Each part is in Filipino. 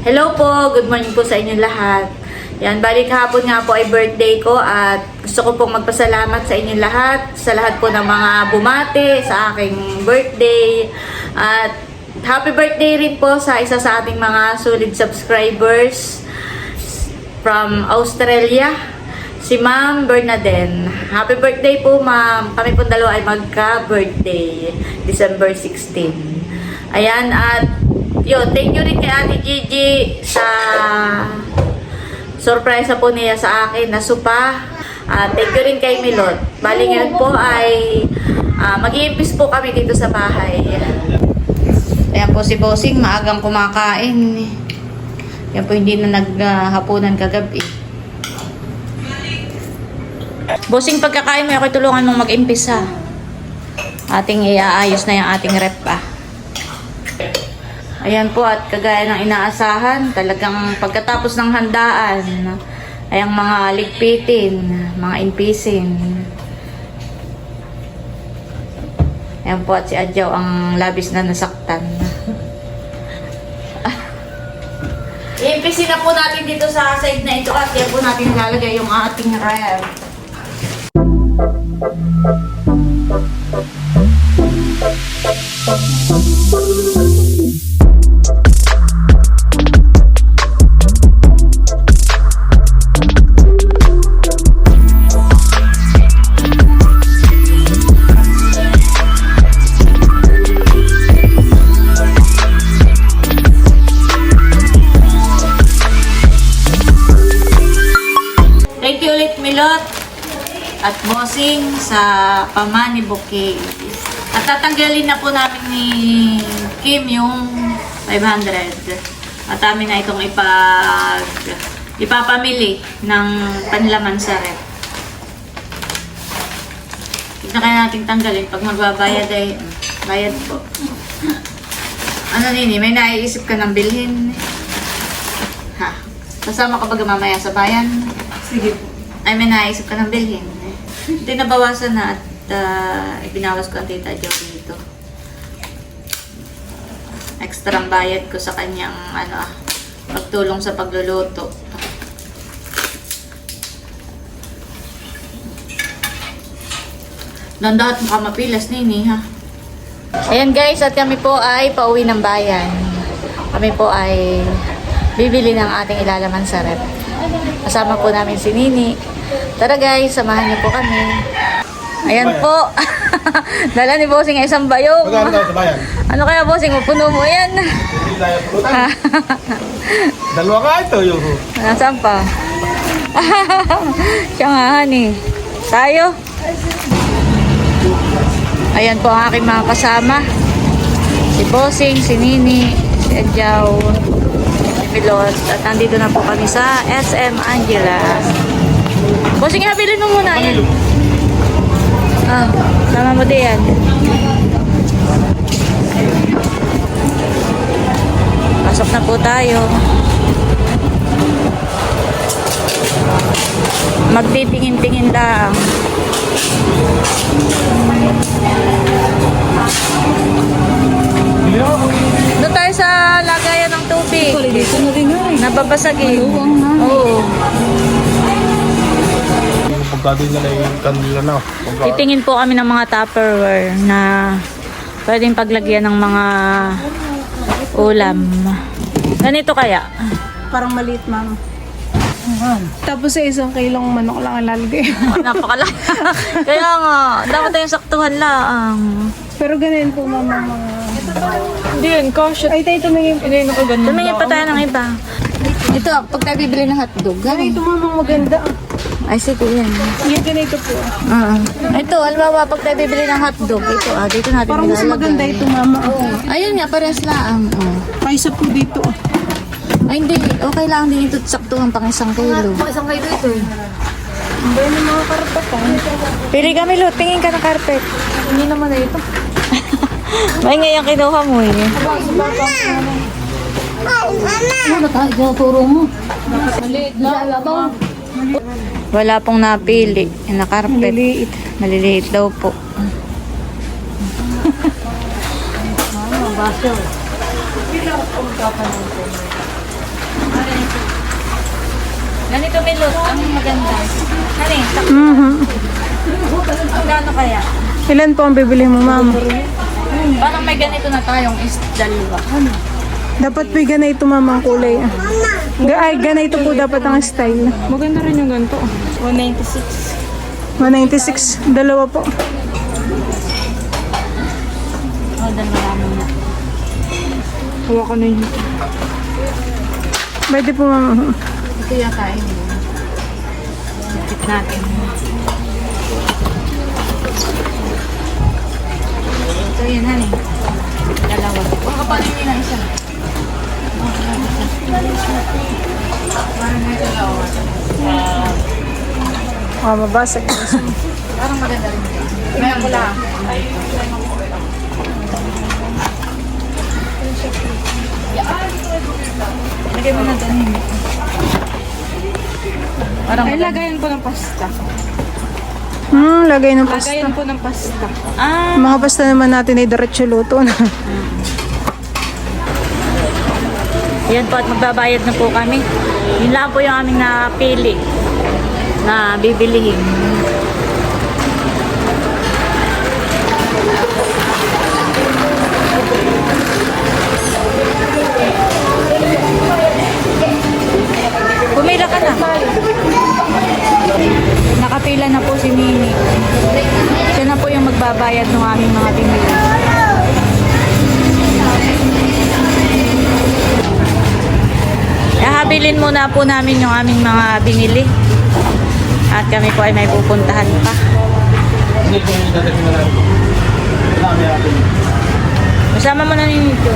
Hello po, good morning po sa inyo lahat. Yan, balik hapon nga po ay birthday ko at gusto ko pong magpasalamat sa inyo lahat, sa lahat po ng mga bumati sa aking birthday. At happy birthday rin po sa isa sa ating mga solid subscribers from Australia, si Ma'am Bernadette. Happy birthday po, Ma'am. Kami po dalawa ay magka-birthday, December 16. Ayan, at yun, thank you rin kay Ate Gigi sa surprise po niya sa akin na supa. At thank you rin kay Milot. Bali ngayon po ay uh, mag-iimpis po kami dito sa bahay. Ayan po si Bossing, maagang kumakain. Yan po hindi na naghapunan kagabi. Bossing, pagkakain mo, ako'y tulungan mong mag-impisa. Ating iaayos na yung ating rep ah. Ayan po at kagaya ng inaasahan, talagang pagkatapos ng handaan, ay ang mga ligpitin, mga impisin. Ayan po at si Adjaw ang labis na nasaktan. Iimpisin na po natin dito sa side na ito at yan po natin ilalagay yung ating ref. Thank sa Pamani Bouquet. At tatanggalin na po namin ni Kim yung 500. At amin na itong ipag ipapamili ng panlaman sa rep. Tignan kaya natin tanggalin pag magbabayad ay bayad po. Ano nini, may naiisip ka ng bilhin? Ha? Kasama ka ba mamaya sa bayan? Sige po. Ay, may naisip ka ng bilhin. Yung nabawasan na at uh, ibinawas ko ang tita Jo dito. Extra ang bayad ko sa kanyang ano ah, pagtulong sa pagluluto. Dandahat mo ka mapilas, Nini, ha? Ayan guys, at kami po ay pauwi ng bayan. Kami po ay bibili ng ating ilalaman sa rep. Kasama po namin si Nini. Tara guys, samahan niyo po kami. Ayan po. Dala ni Bossing ang isang bayong. Bayan? Ano kaya Bossing, puno mo yan? Dalawa ka ito yung... Nasaan pa? Siya nga, honey. Tayo. Ayan po ang aking mga kasama. Si Bossing, si Nini, si Adjaw, si Pilot. At nandito na po kami sa SM Angela. Bossing, habilin mo muna yan. Ah, sama mo din yan. Pasok na po tayo. Magtitingin-tingin lang. Doon tayo sa lagayan ng tubig. Eh. Nababasag eh. Oo. Pagkado nila yung kanila na. Pagka... Titingin po kami ng mga tupperware na pwedeng paglagyan ng mga ulam. Ganito kaya? Parang maliit, ma'am. Tapos sa isang kilong manok lang ang lalagay. Napakalaki. kaya nga, dapat tayong saktuhan lang. Pero ganun po, ma'am, ang mga... Hindi yan, cash. Ay, tayo tumingin. Hindi na kaganda. Tumingin pa tayo ng iba. Ito, pag tayo bibili ng hotdog, Ay, ito, ma'am, ang maganda. Ay, sige yan. Yan, ganito po. Ah. Ito, halimbawa, pag tayo bibili ng hotdog, ito, ah, dito natin Parang mas nilalagay. maganda ito, mama. Ayun nga, parehas lang. Oh. Kaysa po dito. Ay, hindi. Okay lang din ito saktuhan pang isang kilo. Isang kayo ito eh. Ang bayan ng mga karapatan. Pili kami, Lo. Tingin ka ng carpet. Hindi naman na ito. May ngayon kinuha mo eh. Ano ka? Tinuturo mo. Maliit na. Wala pong napili na carpet. Maliliit. Maliliit daw po. Baso. Ganito milot, ang maganda. Hani, tak- Mhm. magkano kaya? Ilan po ang bibili mo, ma'am? Parang may ganito na tayong is dalawa. Dapat may ganito, ma'am, ang kulay. Ga- Ay, ganito po dapat ang style. Maganda rin yung ganito. 196. 196. Dalawa po. Oh, dalawa namin na. Hawa ko na yun. Pwede po, ma'am. Ito yung kain. Tip natin. Mabasag. Parang maganda rin. Tingnan ko lang. Lagay mo na dyan. Parang Ay, lagayan po ng pasta. Hmm, lagay ng pasta. Lagayan po ng pasta. Ah, Mga pasta naman natin ay diretso luto na. Yan po at magbabayad na po kami. Yun lang po yung aming napili na bibilihin. Pumila ka na. Nakapila na po si Mimi. Siya na po yung magbabayad ng aming mga binili. Habilin muna po namin yung aming mga binili. Kami po ay may pupuntahan pa. Natin. Kasama mo na ninyo ito.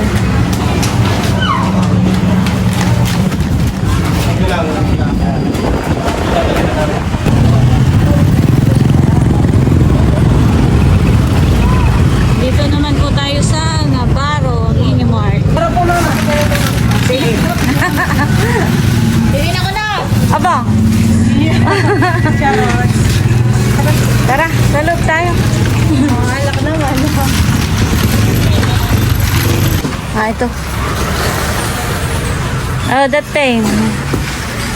Hindi lang. Dito naman po tayo sa Navarro Mini Mart. Sige. Tingin ako na! Aba! Tara, sa loob tayo. Alak naman. Ah, ito. Oh, that time.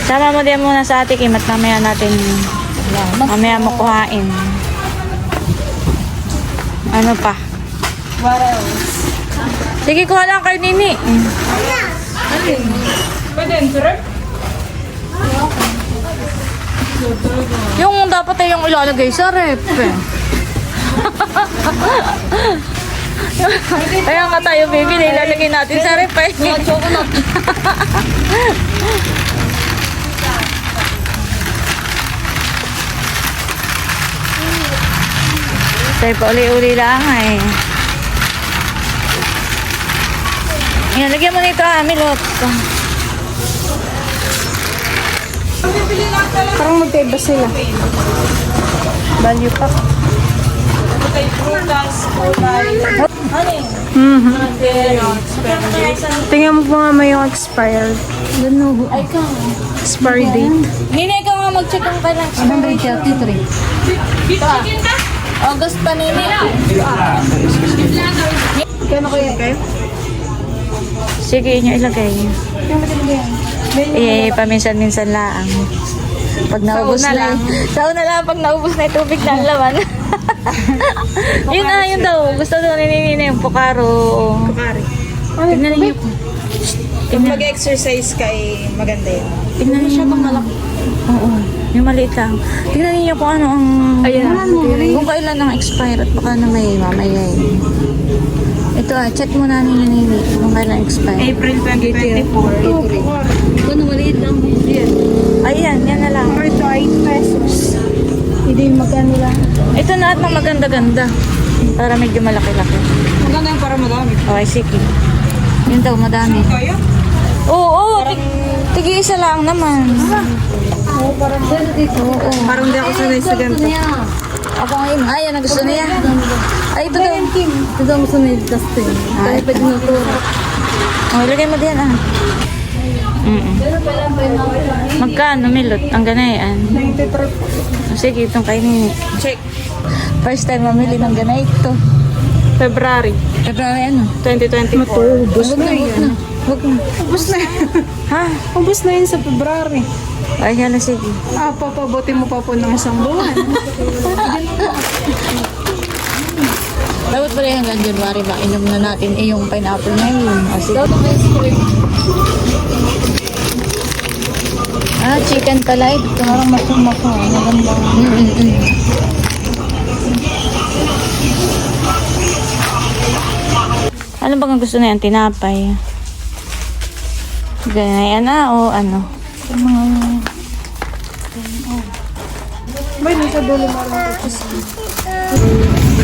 Sama mo din muna sa ate Kim at mamaya natin mamaya mo kuhain. Ano pa? What else? Sige, kuha lang kay Nini. Pwede yun, sir? Yung dapat ay yung ilalagay sa rep. eh. Kaya nga tayo, baby, na ilalagay natin sa rep. Eh. Tayo pa uli-uli lang eh. Yan, lagyan mo nito ah, Milot. Parang magkaiba sila. Value pack. Mhm. Tingnan mo po nga may yung expired. Ay, ka. Expiry date. Nini, ikaw nga mag-check ang kailang Anong grade siya? T3. August pa, Nini. Kano kayo? Sige, inyo ilagay. Eh, paminsan-minsan lang. Pag naubos na, lang. Sa una lang, pag naubos na yung tubig na laman. yun na, yun daw. Gusto daw ni Nini yung pukaro. Kari. Tingnan ninyo po. Pag mag-exercise ka, eh, maganda yun. Tingnan ninyo kung malaki. Oo. Yung maliit lang. Tingnan ninyo kung ano ang... Ayan. Kung kailan ang expire at baka na may mamaya eh. Ito ah, check mo na ninyo Nini kung kailan expire. April 2024. Kung maliit lang. Ayan, yan na lang. Or ito, 8 pesos. Hindi magkano lang. Ito na at maganda-ganda. Para medyo malaki-laki. Maganda yung para madami. Okay, sige. Yun daw, madami. Kaya? Oo, oo. tig- Tigi-isa lang naman. Oo, parang gano'n dito. Oo. Parang di ako sanay sa ganito. niya. Ako ngayon, ay, yan ang gusto niya. Ay, ito daw. Ito ang gusto ni Dustin. Kaya pwede na ito. Oh, ilagay mo diyan ah. Mm Magkano, Milot? Ang ganayan. 93 po. Sige, itong kainin. Check. First time mamili ng ganito. February. February ano? 2024. Ubus na yan. Ubus na yun. ha? Ubus na yun sa February. Ay, yan na sige. Ah, papabuti mo pa po ng isang buwan. Dapat pala hanggang January ba, inom na natin eh, yung pineapple na yun. Ah, sige. Ah, chicken pala ito. Parang masumak ko. Maganda. Mm -mm -mm. Ano bang ang gusto na yan? Tinapay. Ganyan na o ano? May nasa dulo mo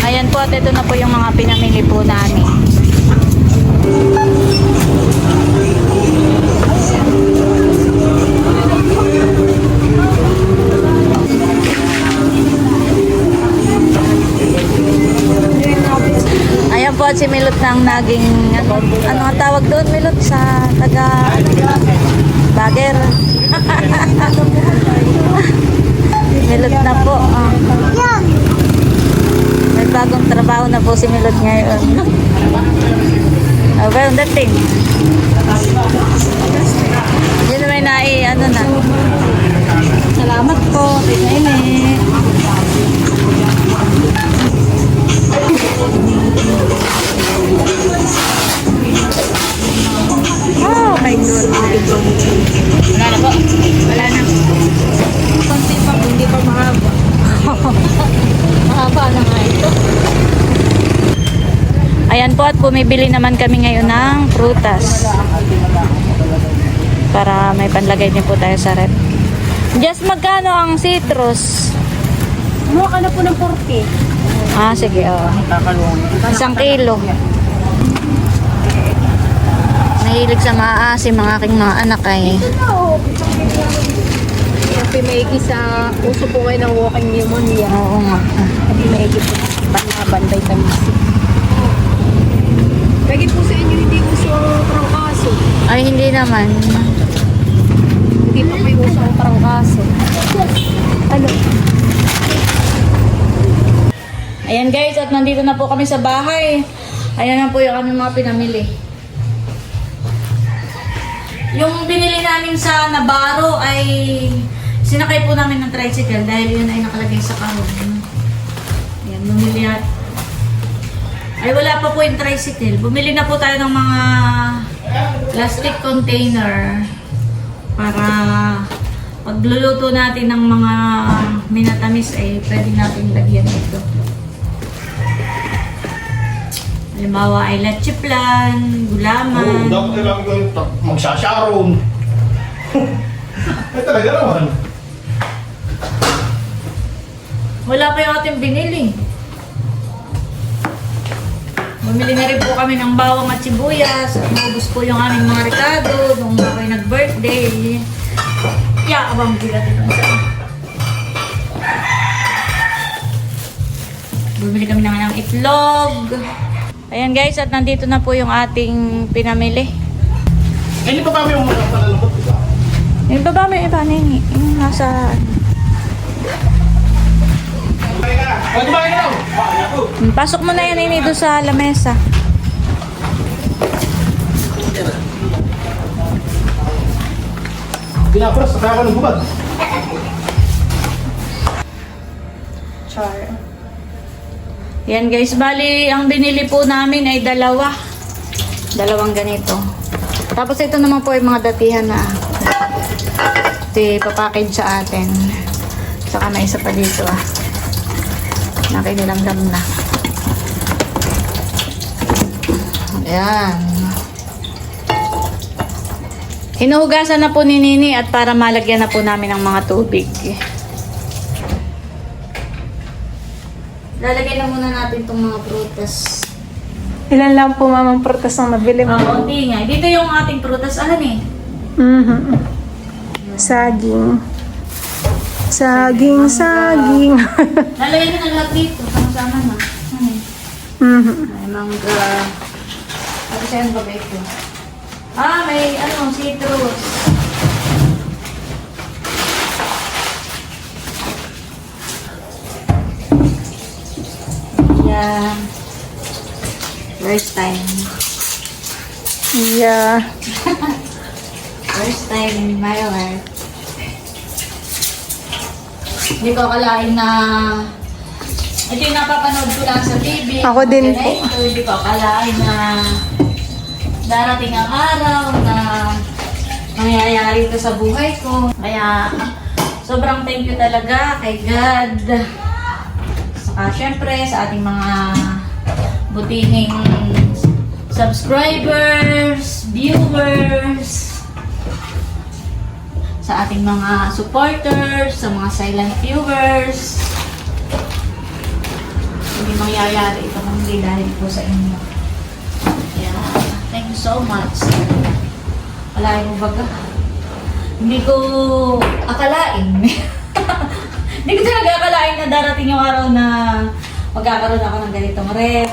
Ayan po at ito na po yung mga pinamili po namin. Po at si Milot ng naging ano, ano ang tawag doon Milot sa taga Bager. Milot na po. ah. May bagong trabaho na po si Milot ngayon. Oh, well, dating. Yun na may nai, ano na. Salamat po, Tinaini. Oh my God. Wala na po. Wala na. Konti pa, hindi pa mahaba. mahaba na nga ito. Ayan po at bumibili naman kami ngayon ng prutas. Para may panlagay din po tayo sa rep. Just magkano ang citrus? Kumuha ka na po ng 40. Ah, sige, oh. Isang kilo. Mahilig sa maasim ang aking mga anak ay. Happy maigi sa uso po ngayon ng walking pneumonia. Oo nga. Happy maigi po. Banlaban, vitamin C. Lagi po sa inyo hindi uso ang trangkaso. Ay, hindi naman. Hindi pa may uso ang trangkaso. Ano? Ayan guys, at nandito na po kami sa bahay. Ayan na po yung aming mga pinamili. Yung binili namin sa Navarro ay sinakay po namin ng tricycle dahil yun ay nakalagay sa karon. Ayan, bumili at ay wala pa po yung tricycle. Bumili na po tayo ng mga plastic container para pagluluto natin ng mga minatamis ay pwede natin lagyan ito. Halimbawa ay leche plan, Oo, gulaman. dapat kailangan ko yung magsasharon. Ay talaga naman. Wala pa yung ating binili. Bumili na rin po kami ng bawang at sibuyas. At naubos po yung aming mga rekado nung ako'y nag-birthday. Yeah, abang bigat ito sa Bumili kami naman ng itlog. Ayan guys, at nandito na po yung ating pinamili. Hindi pa ba yung mga palalabot? Yung baba may iba nini. Yung nasa... Ba ako. Pasok mo na yan nini doon sa lamesa. Pinapuras, saka ako ng bubad. Yan guys, bali ang binili po namin ay dalawa. Dalawang ganito. Tapos ito naman po ay mga datihan na ito yung papackage sa atin. Saka may isa pa dito ah. Nakinilamdam na. Ayan. Hinuhugasan na po ni Nini at para malagyan na po namin ng mga tubig. Lalagay na muna natin itong mga prutas. Ilan lang po mamang prutas ang nabili mo? Ang konti nga. Dito yung ating prutas. Ano eh? Mhm. Saging. Saging, saging. Lalagay ko na lahat dito. Sama-sama na. Ano eh? Mhm. May mangga. Ano sa'yo ba ba ito? Ah, may ano, citrus. Yan. First time. Yeah. First time in my life. Hindi ko akalain na ito yung napapanood ko lang sa TV. Ako din po. ganito, Hindi ko akalain na darating ang araw na mangyayari ito sa buhay ko. Kaya sobrang thank you talaga kay God. Saka syempre sa ating mga butihing subscribers, viewers, sa ating mga supporters, sa mga silent viewers. Hindi mangyayari ito kung hindi dahil po sa inyo. Kaya, thank you so much. Wala mo baga. Hindi ko akalain. Hindi ko talaga akalain na darating yung araw na magkakaroon ako ng ganitong rep.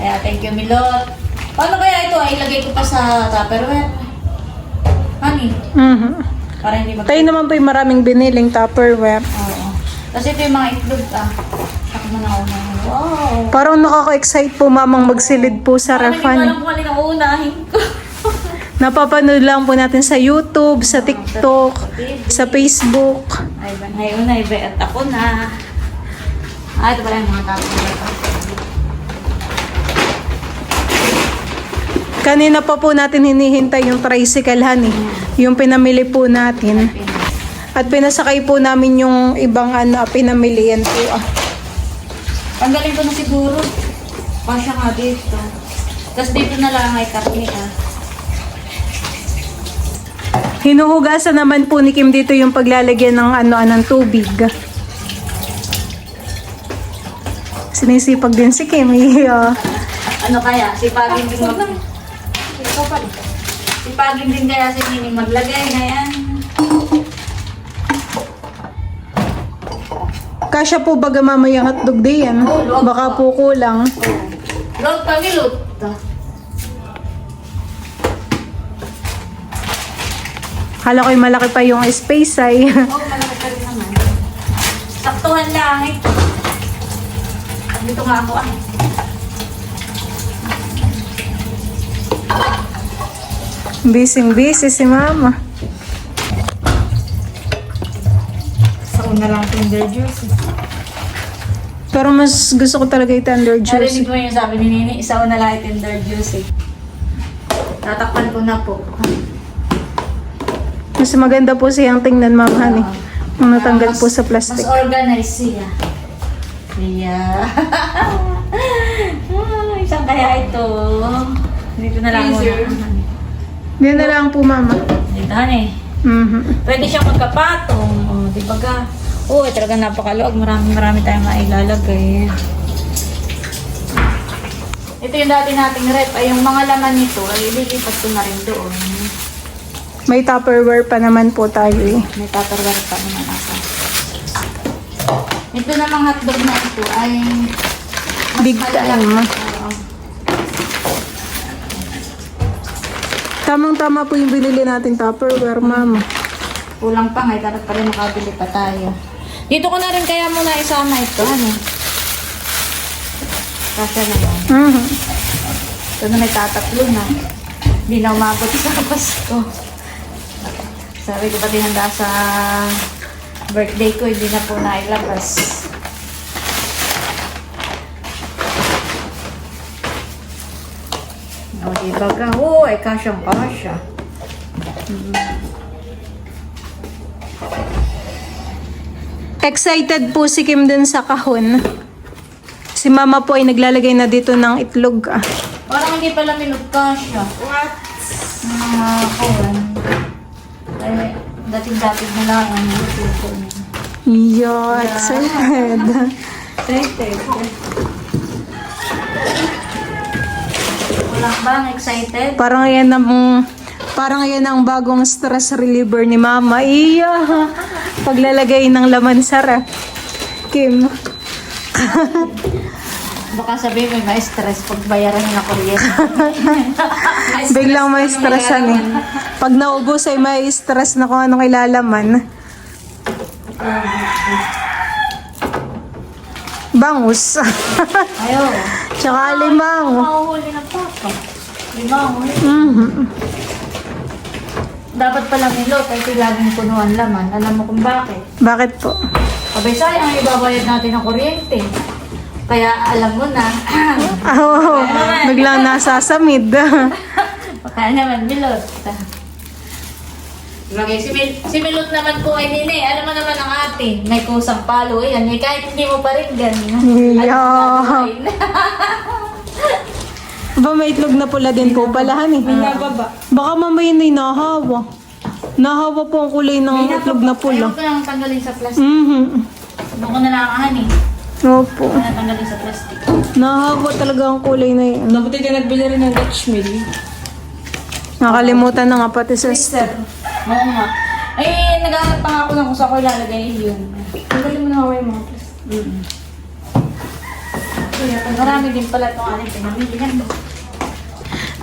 Kaya thank you, Milot. Paano kaya ito? Ay, ilagay ko pa sa Tupperware. Honey, Mhm. para hindi mag... Tayo naman po yung maraming biniling Tupperware. Oo. Tapos ito yung mga itlog ah. Saka mo na una. Wow! Parang nakaka-excite po mamang magsilid po sa Parang hindi ko refan. alam kung uunahin ko. Napapanood lang po natin sa YouTube, sa TikTok, sa Facebook. Ay, ba na ay, at ako na. Ah, ito pala yung mga tapos. Kanina pa po natin hinihintay yung tricycle, honey. Yung pinamili po natin. At pinasakay po namin yung ibang ano, pinamili yan po. Ah. Tanggalin ko na siguro. Pasya nga dito. Tapos dito na lang ay karni ah. Hinuhugasan naman po ni Kim dito yung paglalagyan ng ano ng tubig. Sinisipag din si Kim. Yeah. Ano kaya? Sipagin din mag... Sipagin din kaya si Nining maglagay na yan. Kasya po baga mamayang hotdog din yan. Baka po kulang. Load kami, load. Kala ko'y malaki pa yung space ay. Oo, oh, malaki pa rin naman. Saktuhan lang eh. Dito nga ako ah. Busy busy si mama. Sa una lang tender juice. eh. Pero mas gusto ko talaga yung tender Narinig juice. mo yung sabi ni Nini, isa una lang yung tender juice eh. Tatakpan ko na po. Mas maganda po siyang tingnan ma'am honey. Nung natanggal po sa Mas plastic. organized siya. Siya. Ah, Isang kaya ito. Dito na lang muna. Yan na lang po mama. Dito honey. Mhm. Pwede siyang magkapatong. O, di ba ka? Oo, eh, talaga napakaluwag. Marami, marami tayong mailalagay. Ito yung dati nating rep. Ay, yung mga laman nito, ay ililipat ko na rin doon. May tupperware pa naman po tayo eh. May tupperware pa naman ako. Ito namang hotdog na ito ay Big time. Oo. Tamang-tama po yung binili nating tupperware mama. Kulang pa nga, dapat pa rin makabili pa tayo. Dito ko na rin kaya muna isama ito, ano? Kasya na yan. Mhm. Ito na may tatatlo na. Hindi na umabot sa Pasko. Sabi ko pati handa sa birthday ko, hindi na po nailabas. O, di ba ka? Oo, ay kasyang kasya. Excited po si Kim dun sa kahon. Si mama po ay naglalagay na dito ng itlog. Ah. Parang hindi pala minug kasya. What? Mga kawan. Ay, dating-dating na lang ang luto niya. Yeah, excited. Excited. Wala ka bang excited? Parang yan ang parang yan ang bagong stress reliever ni mama. Iya. Paglalagay ng laman sa ref. Kim. Baka sabihin may ma-stress pag bayaran na kuryente. Biglang may stressan eh. Pag naubos ay may stress na kung anong ilalaman. Bangus. Ayaw. Tsaka limango. Mahuhuli ng papa. Limango. Mhm. Dapat pala milot ay laging punuan laman. Alam mo kung bakit? Bakit po? Abay sayang, ibabayad natin ng kuryente. Kaya alam mo na. Oh, biglang nasasamid. Baka naman milot. Bagay, si, Mil si Milot naman po ay nini. Alam mo naman ang atin. May kusang palo. Ayan, eh, kahit hindi mo pa rin ganun. Iya. Ba, may itlog na pula din po palahan eh. Nababa. Baka mamaya na nahawa. Nahawa po ang kulay ng itlog na pula. Ayaw ko lang tanggalin sa plastic. Mhm. Doon ko na lang ang honey. Opo. Ko na tanggalin sa plastic. Nahawa talaga ang kulay na yun. Nabuti ka nagbili rin ng Dutch mill. Nakalimutan na nga pati sa sister. Oo nga. Ay, naghahanap pa nga ako ng kung saan ko ilalagay yun. Tanggalin mo na ako yung mga plastic. Mm. Marami din pala itong ating pinamili. Yan.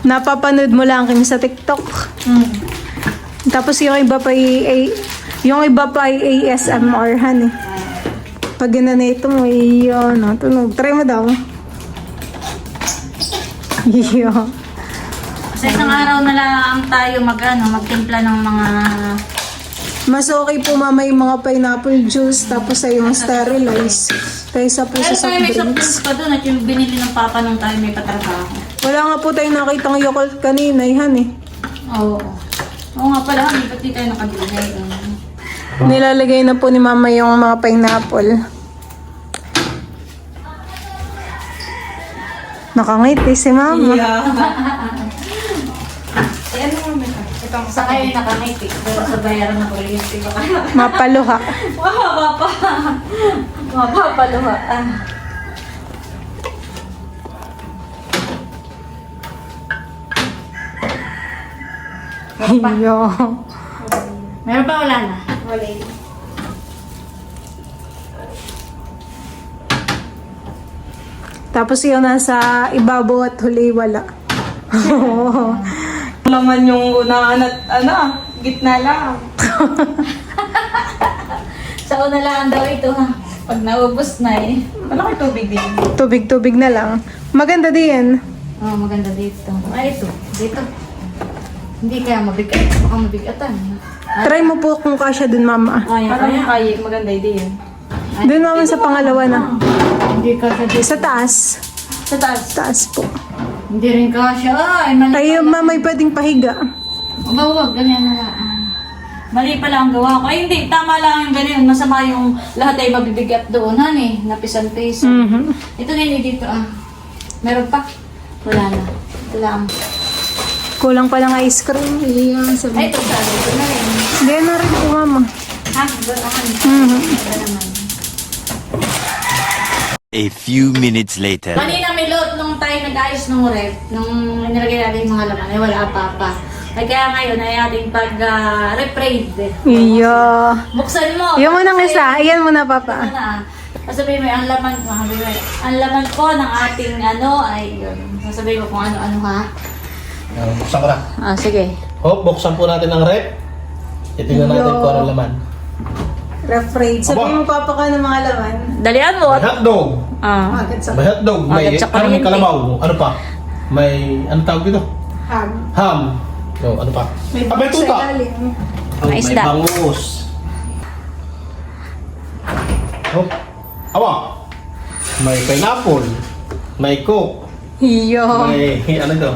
Napapanood mo lang kami sa TikTok. Mm. Tapos yung iba pa ay, ay- yung iba pa ay ASMR han eh. Pag ginanito mo, iyo, no, tunog. Try mo daw. Iyo. Sa isang araw na lang tayo mag, ano, magtimpla ng mga... Mas okay po mama yung mga pineapple juice tapos ay yung sterilize. Kaysa po sa tayo soft may soft drinks. drinks pa doon at yung binili ng papa nung tayo may patrabaho. Wala nga po tayo nakita ng Yakult kanina, eh, han eh. Oo. Oo nga pala, hindi pati tayo nakabili. Nilalagay na po ni mama yung mga pineapple. Nakangiti si mama. Eh, ano mo Ito, sa kayo nakangiti. Pero sa bayaran ng kuryente baka. Mapaluha. Mahaba pa. Mapapaluha. Ah. Iyo. Meron pa wala na? Wala. Tapos yung nasa ibabaw at huli wala. Laman yung unaan at ano, gitna lang. Sa una lang daw ito ha. Pag naubos na eh. Malaki tubig din. Tubig-tubig na lang. Maganda din. Oh, maganda dito. Ay, ito. Dito. Hindi kaya mabigat. Baka mabigatan. Try mo po kung kasya dun mama. Ay, Parang ay, kaya, maganda idea. Dun mama sa pangalawa na. Hindi ka dito. Sa taas. Sa taas. Taas po. Hindi rin kasya. Ay, mali Ay, pala. mama, may pwedeng pahiga. Wag, wag. Ganyan na lang. Mali pala ang gawa ko. Ay, hindi. Tama lang yung ganyan. Masama yung lahat ay mabibigat doon. Han eh. Napisan-pisan. Mhm. Ito din eh, dito ah. Meron pa? Wala na. Ito lang. Kulang pa lang ice cream. Iyan, Ay, sabi. ito sa Ito na rin. Hindi na rin po mama. Ha? Doon naman. A few minutes later. Kanina may load nung tayo nag-ayos ng ref, nung nilagay natin yung mga laman, ay wala pa pa. Ay kaya ngayon ay ating pag-reprade. Iyo. Buksan mo. Iyan mo nang isa. Iyan mo na, papa. Ano na? Sasabihin mo, ang laman ko, ang laman ko ng ating ano, ay yun. Sasabihin mo kung ano-ano ha. Buksan ko na. Ah, sige. Oh, buksan po natin ang rep. Titingnan natin Yo. kung anong laman. Refraid. Sabihin mo, papa ka ng mga laman. Dalian mo. May hotdog. Ah. Agad sa May hotdog. May Agad sa karne kuryente. kalabaw. Ano pa? May, ano tawag dito? ham. Ham. So, ano pa? May Ah, may tuta. ilalim. Oh, May may isda. bangus. Oh, awa. May pineapple. May coke. Iyo. May, ano to?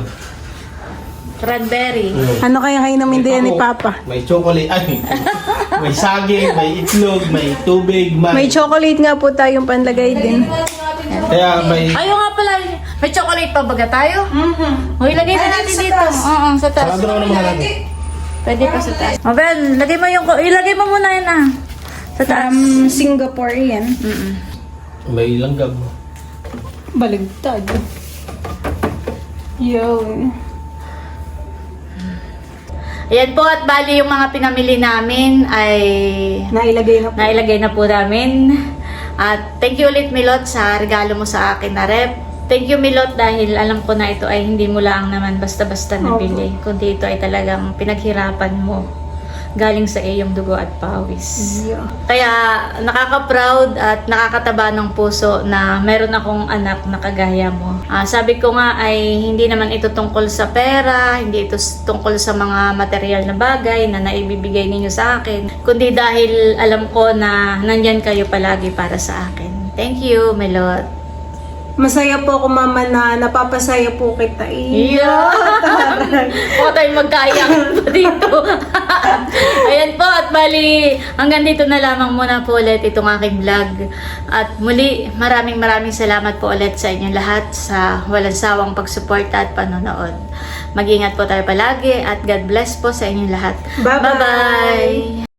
Cranberry. Mm. Ano kaya kayo namin din ni papa? May chocolate. Ay, may saging, may itlog, may tubig, may... May chocolate nga po tayong panlagay din. Kaya may... Ayaw nga pala. May chocolate pa baga tayo? Mm-hmm. O, ilagay na natin dito. Oo, sa taas. Sarado naman naman natin. Pwede pa sa taas. Mabel, lagay mo yung, ilagay mo muna yun ah. Sa taas. Um, Singapore yan. Mm-mm. May langgam. Baligtad. Yun. Ayan po at bali yung mga pinamili namin ay Nailagay na po. nailagay na po namin. At thank you ulit Milot sa regalo mo sa akin na rep. Thank you Milot dahil alam ko na ito ay hindi mo lang naman basta-basta nabili. Kundi ito ay talagang pinaghirapan mo. Galing sa iyong dugo at pawis. Kaya nakaka-proud at nakakataba ng puso na meron akong anak na kagaya mo. Ah, sabi ko nga ay hindi naman ito tungkol sa pera, hindi ito tungkol sa mga material na bagay na naibibigay ninyo sa akin, kundi dahil alam ko na nandyan kayo palagi para sa akin. Thank you, Melot. Masaya po ako mama na napapasaya po kita. Yeah! Huwag tayong magkayang pa dito. Ayan po, at bali, hanggang dito na lamang muna po ulit itong aking vlog. At muli, maraming maraming salamat po ulit sa inyong lahat sa walang sawang pagsuporta at panonood. Mag-ingat po tayo palagi at God bless po sa inyong lahat. Bye-bye!